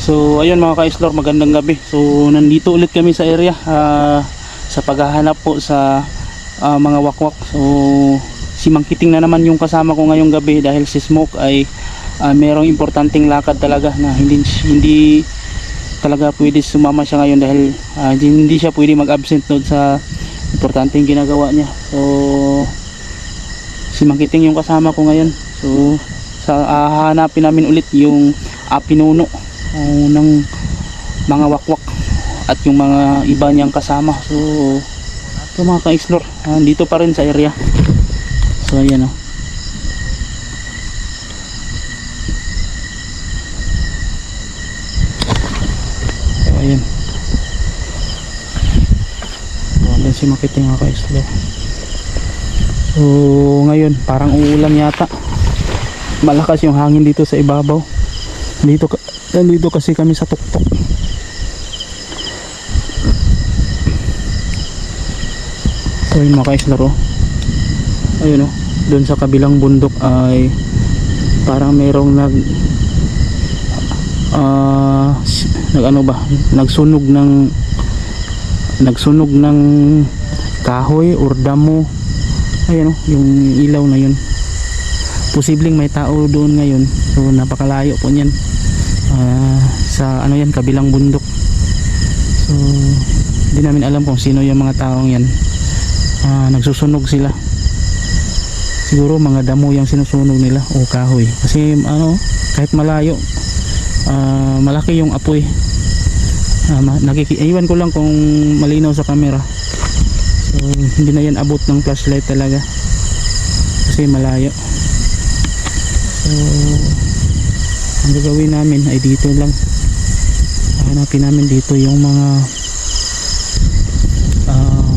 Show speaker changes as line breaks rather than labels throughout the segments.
So ayun mga ka-explore, magandang gabi. So nandito ulit kami sa area ah, sa paghahanap po sa ah, mga wakwak. So si Mang Kiting na naman yung kasama ko ngayong gabi dahil si Smoke ay ah, merong importanteng lakad talaga na hindi hindi talaga pwede sumama siya ngayon dahil ah, hindi, siya pwede mag-absent doon sa importanteng ginagawa niya. So si Mang Kiting yung kasama ko ngayon. So sa ah, hahanapin namin ulit yung ah, pinuno ah, ng mga wakwak at yung mga iba niyang kasama. So ito mga ka-explore, ah, dito pa rin sa area. So ayan oh. So ayan. So andun si Makiting mga ka-explore. So ngayon parang uulan yata. Malakas yung hangin dito sa ibabaw. Dito nandito kasi kami sa tuktok. So yun mga ka-explore oh. Ayun oh. Doon sa kabilang bundok ay parang merong nag ah s- nag ano ba nagsunog ng nagsunog ng kahoy or damo ayun oh, yung ilaw na yun posibleng may tao doon ngayon so napakalayo po niyan Ah, sa ano yan kabilang bundok. So hindi namin alam kung sino yung mga taong yan. Ah, nagsusunog sila. Siguro mga damo yung sinusunog nila o kahoy. Kasi ano kahit malayo ah, malaki yung apoy. Uh, nakiki iwan ko lang kung malinaw sa camera. So hindi na yan abot ng flashlight talaga. Kasi malayo. So ang gagawin namin ay dito lang. Hanapin namin dito yung mga ah,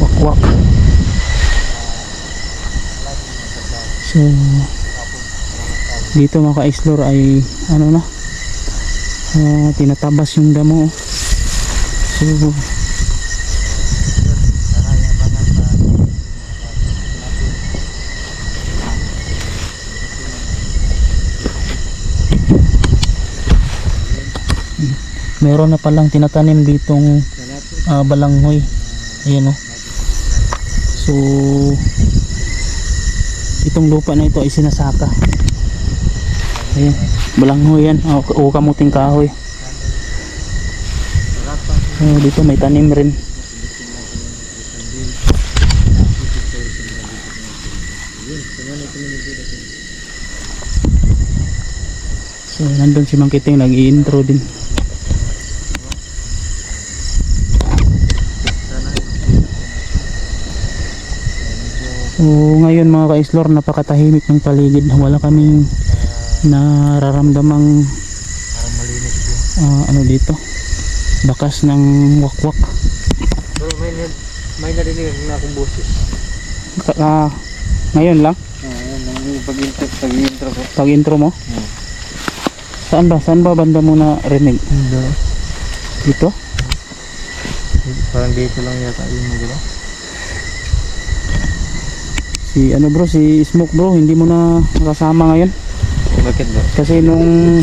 wakwak. So dito mga ka-explore ay ano na ah, tinatabas yung damo. So meron na palang tinatanim ditong ah, balanghoy. Ayan o so itong lupa na ito ay sinasaka. Ayan balanghoy yan. O, o kamuting kahoy. So dito may tanim rin. So nandun si Mang Kiting nag-i-intro din So ngayon mga ka-explore napakatahimik ng paligid. Wala kaming nararamdamang ah, ano dito? Bakas ng wakwak.
Pero may, may narinig na akong boses.
Ah, ngayon lang?
Pag-intro, pag-intro ko.
pag intro mo?
Hmm.
saan ba saan ba banda mo na rinig? Dito.
Parang dito lang yata yung magano.
Si ano bro si Smoke bro hindi mo na kasama ngayon
Bakit ba?
kasi nung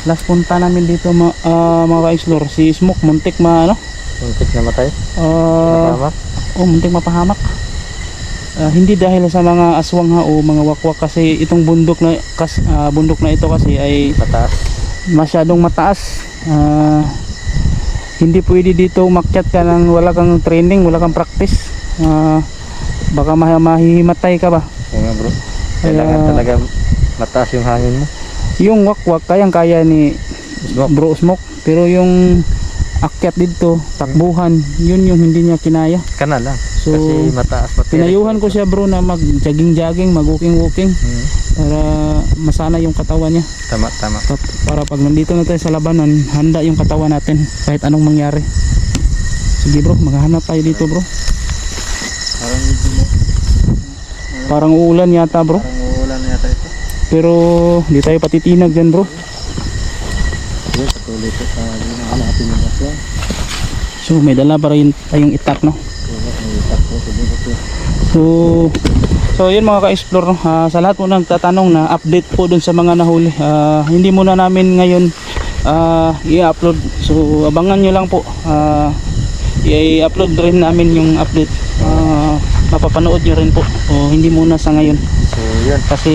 last punta namin dito ma, ah, mga ka-explore si Smoke muntik ma ano
Muntik na matay?
ah,
Napahamak?
Oh, muntik mapahamak. Ah, hindi dahil sa mga aswang ha o mga wakwak kasi itong bundok na kas, ah, bundok na ito kasi ay
Pataas. masyadong
mataas. Ah, hindi pwede dito umakyat ka nang wala kang training, wala kang practice. Ah, baka mah mahihimatay ka ba?
Oo nga bro. Kailangan
Kaya-
talaga mataas yung hangin mo.
Yung wakwak kayang kaya ni
Smoke.
Bro Smoke pero yung akyat dito, takbuhan, yun yung hindi niya kinaya.
Kana lang.
So,
Kasi mataas matirik.
Pinayuhan ko siya bro na mag jogging jogging, mag walking walking
Hmm.
para masana yung katawan niya.
Tama, tama.
Pa- Para pag nandito na tayo sa labanan, handa yung katawan natin kahit anong mangyari. Sige bro, maghahanap tayo dito bro.
Parang medyo mo.
Parang uulan yata bro.
Parang uulan yata ito.
Pero di tayo patitinag dyan bro.
Sige, patuloy ko sa natin yung aswang.
So may dala pa rin tayong itak no. So So yun mga ka-explore no? Ah, sa lahat po nagtatanong na update po dun sa mga nahuli. Ah, hindi muna namin ngayon ah, i-upload. So abangan nyo lang po. Ah, i-upload rin namin yung update. Ah, mapapanood nyo rin po. O hindi muna sa ngayon
So, yun.
kasi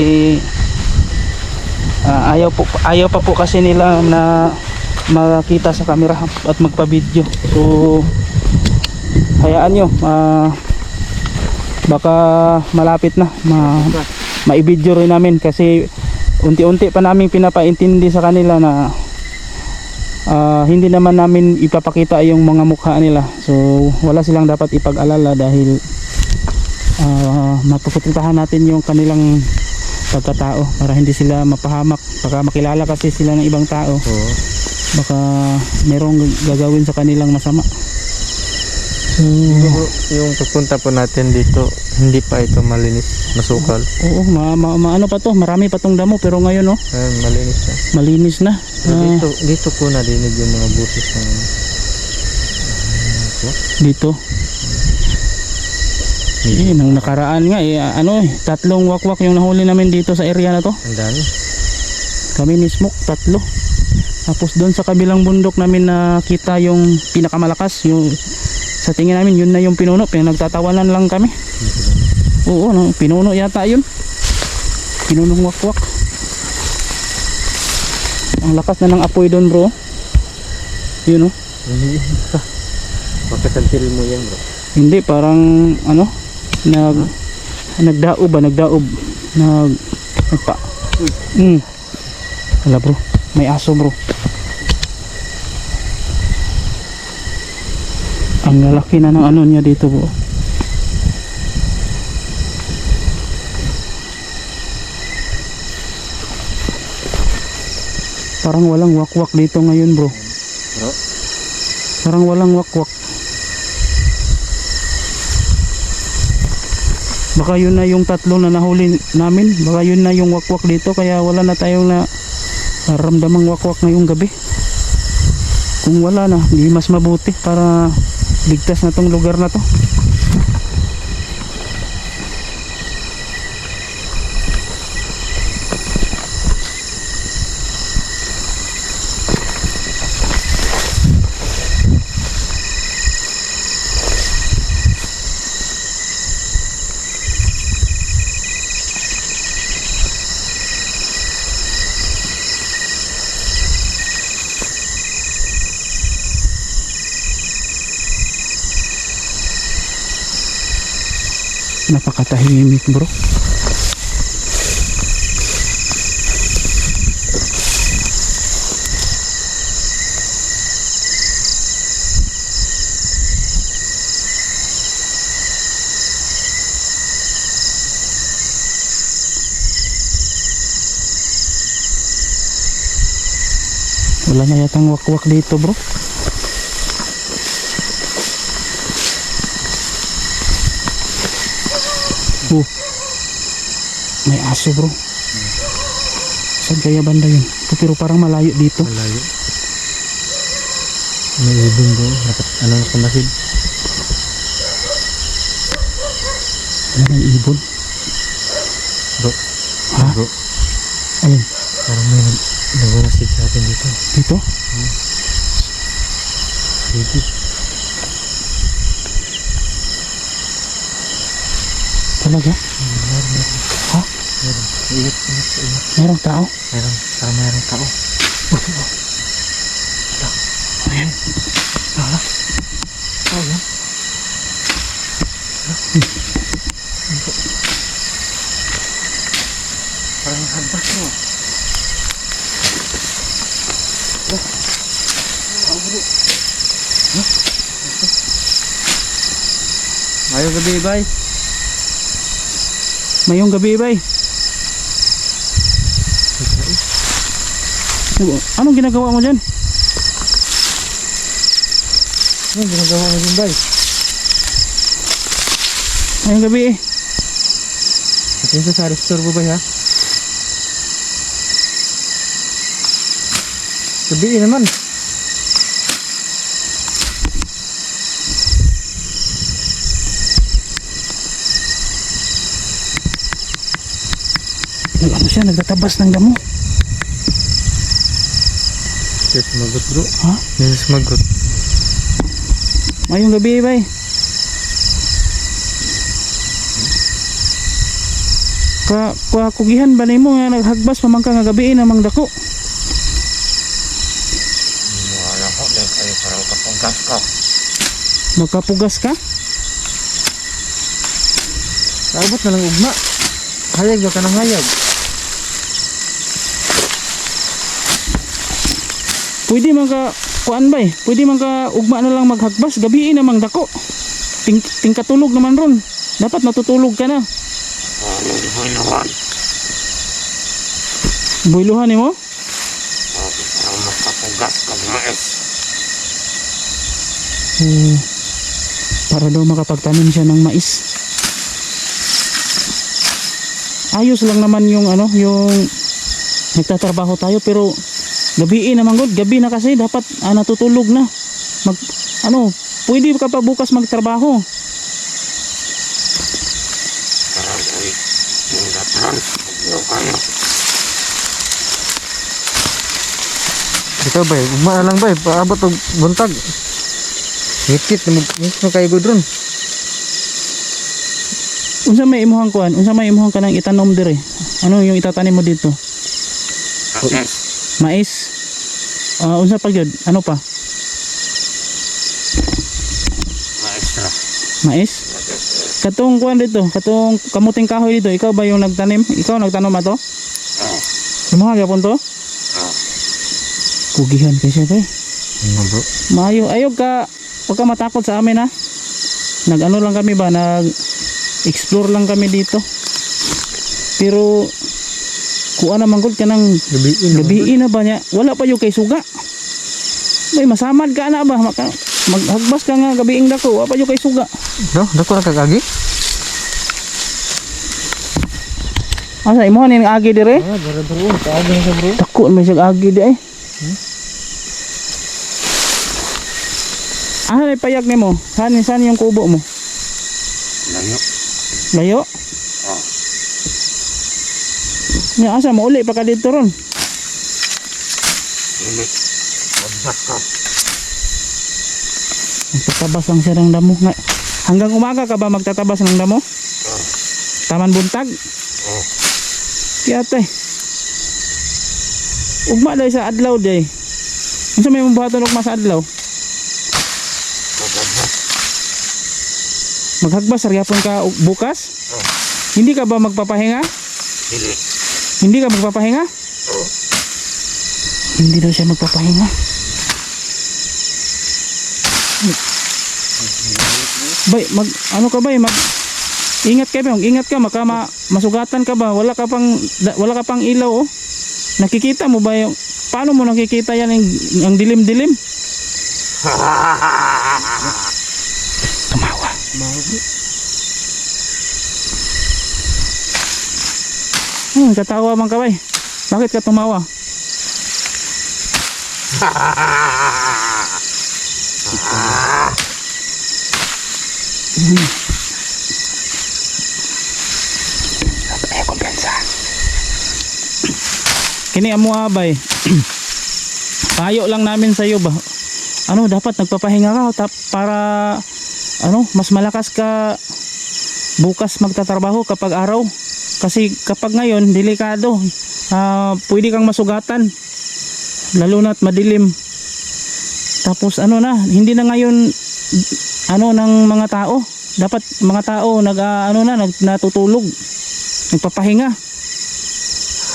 ah, ayaw po ayaw pa po kasi nila na makita sa camera at magpa-video. So hayaan nyo ah, baka malapit na ma ma-video rin namin kasi unti-unti pa namin pinapaintindi sa kanila na ah, hindi naman namin ipapakita yung mga mukha nila. So wala silang dapat ipag-alala dahil uh, mapupuntahan natin yung kanilang pagkatao para hindi sila mapahamak. Baka makilala kasi sila ng ibang tao.
Oo.
baka merong gagawin sa kanilang masama. So,
Siguro, yung pagpunta po natin dito, hindi pa ito malinis, masukal.
oo ma, ma, ma- ano pa to? Marami pa tong damo pero ngayon oh.
Ayun, malinis siya.
malinis na.
So,
Ah,
dito, dito ko narinig yung mga busis ng
dito eh, nang nakaraan nga eh, ano eh, tatlong wakwak yung nahuli namin dito sa area na to.
Ang dami.
kami ni Smoke tatlo. Tapos doon sa kabilang bundok namin nakita yung pinakamalakas yung sa tingin namin yun na yung pinuno. Pinagtatawanan lang kami. Oo no, pinuno yata yun. Pinunong wakwak. Ang lakas na ng apoy doon bro. Yun oh
Hindi. Pa. Pagkasantil mo yan bro.
hindi parang ano nag nagdaob ba? Nagdaob. Nag nagpa. Mm. wala bro. May aso bro. Ang lalaki na ng ano niya dito bro. Parang walang wakwak dito ngayon bro. Parang walang wakwak baka yun na yung tatlo na nahuli namin. Baka yun na yung wakwak dito kaya wala na tayong na naramdamang wakwak ngayong gabi. Kung wala na hindi mas mabuti para ligtas na tong lugar na to napakatahimik bro? Wala na yatang wakwak dito bro aso bro. Saan kaya banda yun? Pero parang malayo dito.
Malayo. May ibon bro. Nakat, ano kumasid?
Ano ng ibon?
Bro.
Ha?
Bro.
Ayun.
Parang may nag nagmamasid sa atin dito.
Dito?
Baby.
Talaga? Ha?
Meron. Ingat, ingat, ingat.
Merong tao?
Meron. Parang meron tao.
Ayan.
Ah. Oh, yan. Parang habas mo. Ayaw gabi, bay.
Mayong gabi bay. Anong ginagawa mo dyan?
Ano ginagawa mo din, bay?
Mayong gabi eh.
Atin sa sa restore mo, bay, ha? Gabi naman.
Nagtatabas ng damo.
siya sumagot bro.
Ha?
Hindi siya sumagot.
Mayong gabi bay. Ka ka kugihan ba nimo nga naghagbas pa man ka nga gabi namang dako.
Wala ko, di kayo parang kapugas ko.
Magkapugas ka?
Abot na lang ugma. Hayag ka ng hayag?
Pwede man ka kuan bay. Pwede man ka ugma na lang maghagbas gabi namang dako. Ting tingkatulog naman ron. Dapat natutulog ka na. Nimo?
Ako parang makapugas kag mais.
Hmm. Para daw makapagtanim siya ng mais. Ayos lang naman yung ano, yung nagtatrabaho tayo pero gabi naman good, gabi na kasi dapat ah, natutulog na. Mag ano, pwede ka pa bukas magtrabaho.
Ito bay, ugma na lang bay. Paabot og buntag. Ngikit ngikit mo kay gudron.
Unsa may imuhang kuan? Unsa may imuhang kanang itanom dire? Ano yung itatanim mo dito?
Ates.
Mais. Ah, unsa pa gyud? Ano pa? Mais? Katong kuan dito, katong kamuting kahoy dito, ikaw ba yung nagtanim? Ikaw nagtanom ato?
Oh.
Yung mga gyapon to?
Oh.
Kugihan kasi kay.
Ano bro?
Maayo, ayog ka, huwag ka matakot sa amin ha. Nag-ano lang kami ba, nag explore lang kami dito. Pero kuha naman gud ka ng
Gabi
gabi na ba niya? Wala pa yung kay suga. Bay, masamad ka na ba? Maka, maghagbas ka nga gabiing dako, wala pa yung kay suga.
No, dako na kagagi.
Asa imo ni agi dire?
Ah, dara bro. Na siya bro.
Dako may siya agi di ay. Ah, may payak nimo. Saan saan yung kubo mo?
Layo.
Layo? Nya asa mo uli pa ka dito ron. Magtatabas lang siya ng damo. Nga, hanggang umaga ka ba magtatabas ng damo? Taman buntag?
Oh.
Kiyate. Ugma dahil sa adlaw day. Unsa may mabuhaton ugma sa adlaw? Maghagbas gyapon ka bukas? Hindi ka ba magpapahinga?
Hindi.
Hindi ka magpapahinga?
Oh.
Hindi daw siya magpapahinga. Bay, mag ano ka bay, mag Ingat ka ba? Ingat ka maka ma, masugatan ka ba? Wala ka pang da- wala ka pang ilaw oh. Nakikita mo ba yung paano mo nakikita yan ang, ang dilim-dilim? Tumawa. Hmm, katawa man ka bay. Bakit ka tumawa? Kumpiyansa. Kini amo abay. Payo lang namin sa iyo ba. Ano, dapat nagpapahinga ka tap para ano, mas malakas ka bukas magtatrabaho kapag araw. Kasi kapag ngayon, delikado. Ah, pwede kang masugatan. Lalo na't madilim. Tapos ano na, hindi na ngayon ano ng mga tao. Dapat mga tao nag ah, ano na nag, natutulog. Nagpapahinga.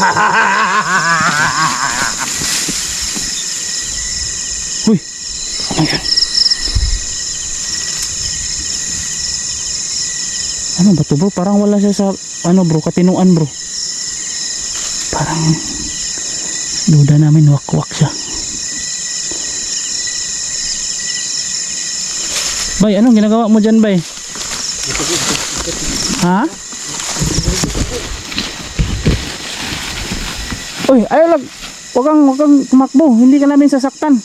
Uy, yan? Ano ba to bro? Parang wala siya sa ano bro, katinuan bro. Parang duda namin wakwak siya. Bay, anong ginagawa mo dyan, Bay? Ha? Uy, ayaw lang. Huwag kang, huwag kang tumakbo. Hindi ka namin sasaktan.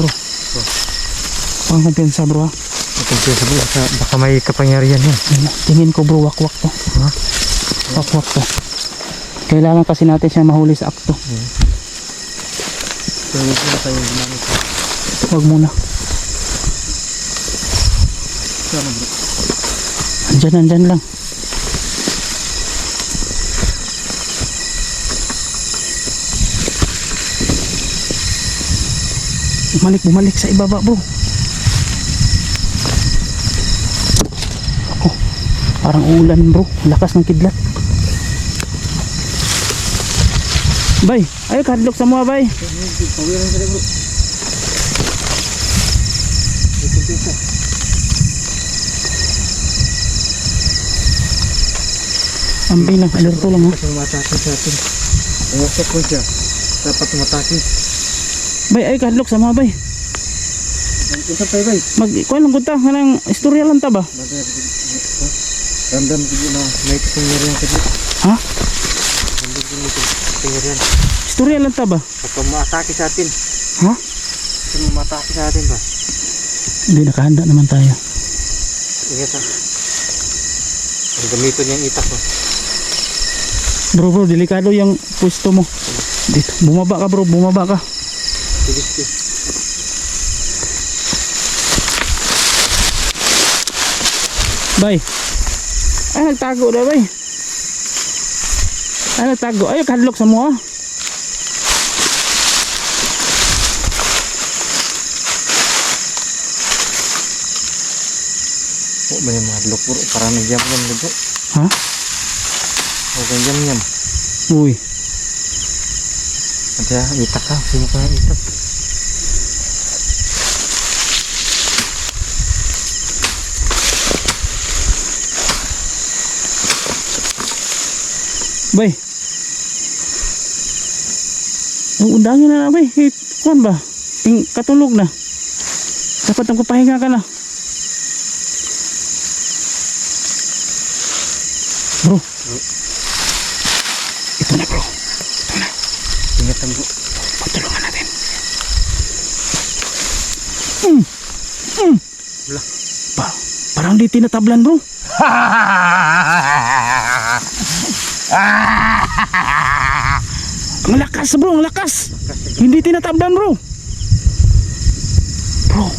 Bro. Huwag kang kumpiyansa, bro, ha?
Bro. Baka, baka may kapangyarihan yan.
Tingin ko, bro, wakwak to.
Ha?
Wakwak to. Kailangan kasi natin siya mahuli sa akto.
Pero huwag na tayo gumamit.
Huwag muna.
Sana bro.
Andyan, andyan lang. Bumalik, bumalik sa ibaba bro. Parang ulan bro. Lakas ng kidlat. Bay, ay kadlok sa mga bay. Ambay lang, alerto lang ha.
Matake sa atin. Umusok ko. Dapat matake.
Bay, ay kadlok sa mga bay. Mag, kuha lang gud ta, kanang istorya lang ta ba?
Ramdam ko na may kapangyarihan ka.
Ha?
Ramdam ko may kapangyarihan.
Istorya lang ta ba?
Kapag maatake sa atin.
Ha?
Kasi maatake sa atin ba?
Hindi nakahanda naman tayo.
Ingat ha. Ang gamitin niyang itak ko.
Bro, bro, delikado yung pwesto mo. Dito, bumaba ka bro, bumaba ka.
Sige, sige.
Bay. Ay, nagtago na bay. Ay, nagtago. Ay, kadlok sa mo.
Oh, may mga hadlok bro. Parang nagyam-yam na bro.
Ha?
Oh, nagyam-yam.
Uy.
At ya, itak ka. Sino ka itak?
Bay. Oh, undangin na na bay. Eh, kuan ba? Ting katulog na. Dapat ang kapahinga ka na. Bro. Ito na bro.
Ingat ang bro.
Pagtulungan natin. Hmm. Hmm.
Wala.
Pa, parang di tinatablan bro. Ang lakas bro, ang lakas. Hindi tinatablan bro. Bro,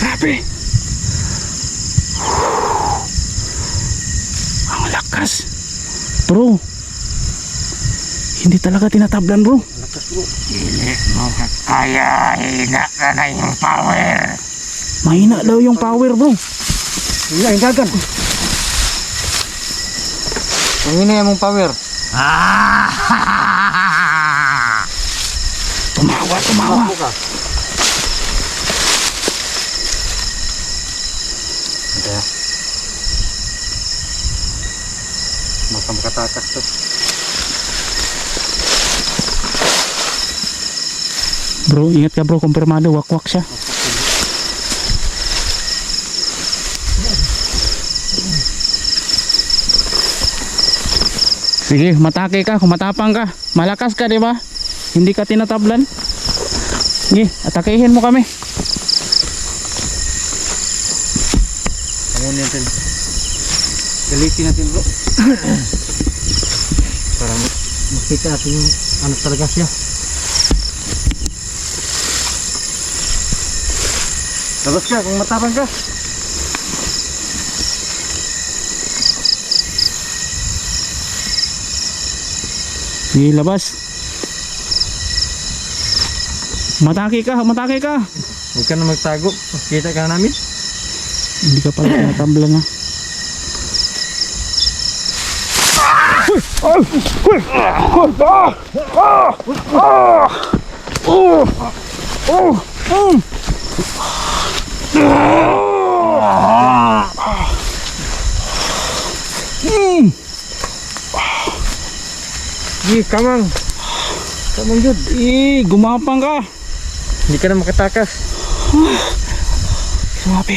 grabe. Ang lakas. Bro, hindi talaga tinatablan bro.
Lakas bro.
Hindi mo kaya hina ka na yung power.
Mahina daw yung power bro.
Hindi, ang dagan. Ang ina yung power.
Ah!
Tumawa, tumawa.
Ako ka. Kaya. Maka makatakas to.
Bro, ingat ka bro, kumpirmado, wakwak siya. Sige, matake ka, kung matapang ka. Malakas ka, di ba? Hindi ka tinatablan. Sige, atakihin mo kami.
Ano natin? Galitin natin bro. Para ma- makita natin yung ano talaga siya. Labas ka kung matapang ka.
Sige, labas. Matake ka, matake ka.
Huwag ka na magtago. Kita ka na namin.
Hindi ka pala tinatablan ha.
Gi, kamang. Kamang yun.
Eh, gumapang ka.
Hindi ka na makatakas.
Grabe.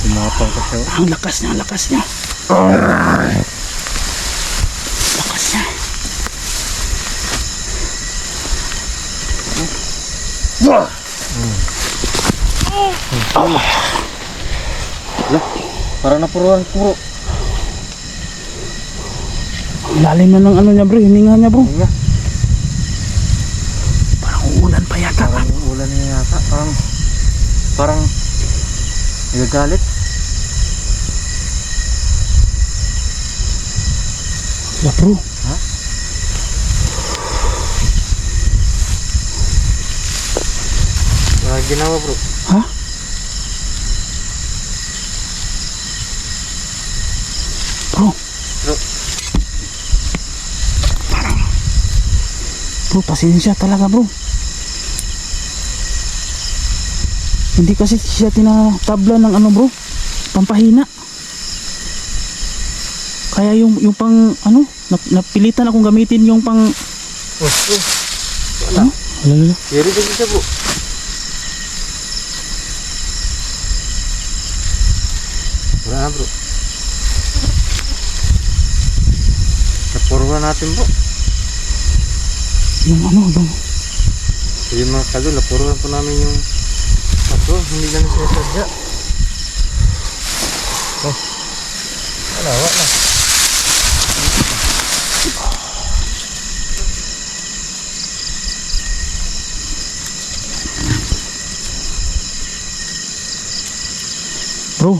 Kumapang ka siya.
Ang lakas niya, ang lakas niya. Lakas
Para napuruan puro.
Lalim na ng ano niya bro, hininga niya bro.
Hinga.
Parang uulan pa yata.
Parang ulan niya yata. Parang, parang, nagagalit.
Wala bro.
Ha? Wala ginawa bro.
Ha? Bro.
Bro.
Parang. Bro, pasensya talaga bro. Hindi kasi siya tinatabla ng ano bro. Pampahina. Kaya yung yung pang ano, nap, napilitan akong gamitin yung pang
Oh, oh.
ano? Wala, wala.
Yari din siya bro. Wala na bro. Lapuruan natin bro.
Yung ano, yung
Sige mga kadol, lapuruan po namin yung Ako, hindi namin sinasadya. Oh. Wala, wala.
bro,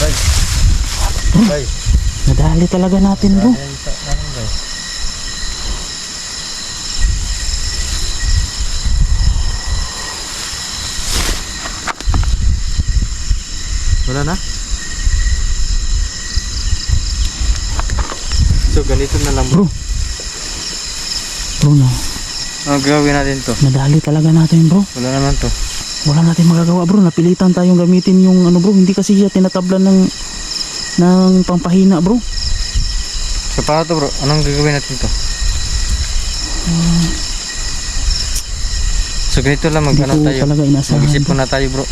Bay. Bay.
Nadali talaga natin bro.
Wala na? So ganito na lang bro.
Bro. Na,
Ano gagawin natin to?
nadali talaga natin bro.
Wala naman to.
wala natin magagawa bro napilitan tayong gamitin yung ano bro hindi kasi siya tinatablan ng ng pampahina bro
So paano to bro? Anong gagawin natin to? So ganito lang mag ano tayo. Mag-isip
bro.
muna tayo bro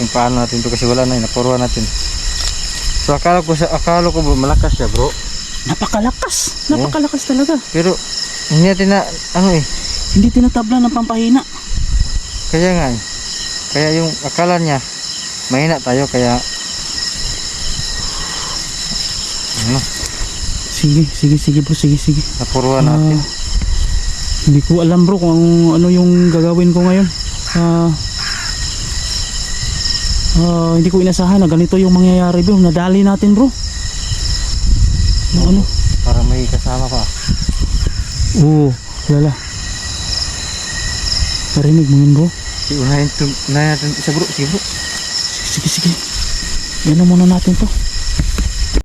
kung paano natin to kasi wala na yun, napuruan natin. So akala ko sa akala ko bro malakas siya bro.
napakalakas napakalakas talaga
Pero hindi natin na ano eh.
hindi tinatablan ng pampahina
Kaya nga eh. Kaya yung akala niya mahina tayo kaya ano,
sige sige sige bro sige sige.
Napuruan
Ah,
natin.
hindi ko alam bro kung ano yung gagawin ko ngayon. Ah, ah, hindi ko inasahan na ganito yung mangyayari bro. Nadali natin bro. Ano? Ano
Para may kasama pa.
oo lala narinig mo yun bro?
Sige, unahin, unahin natin. Isa bro. Sige bro.
sige sige. Yan na muna natin to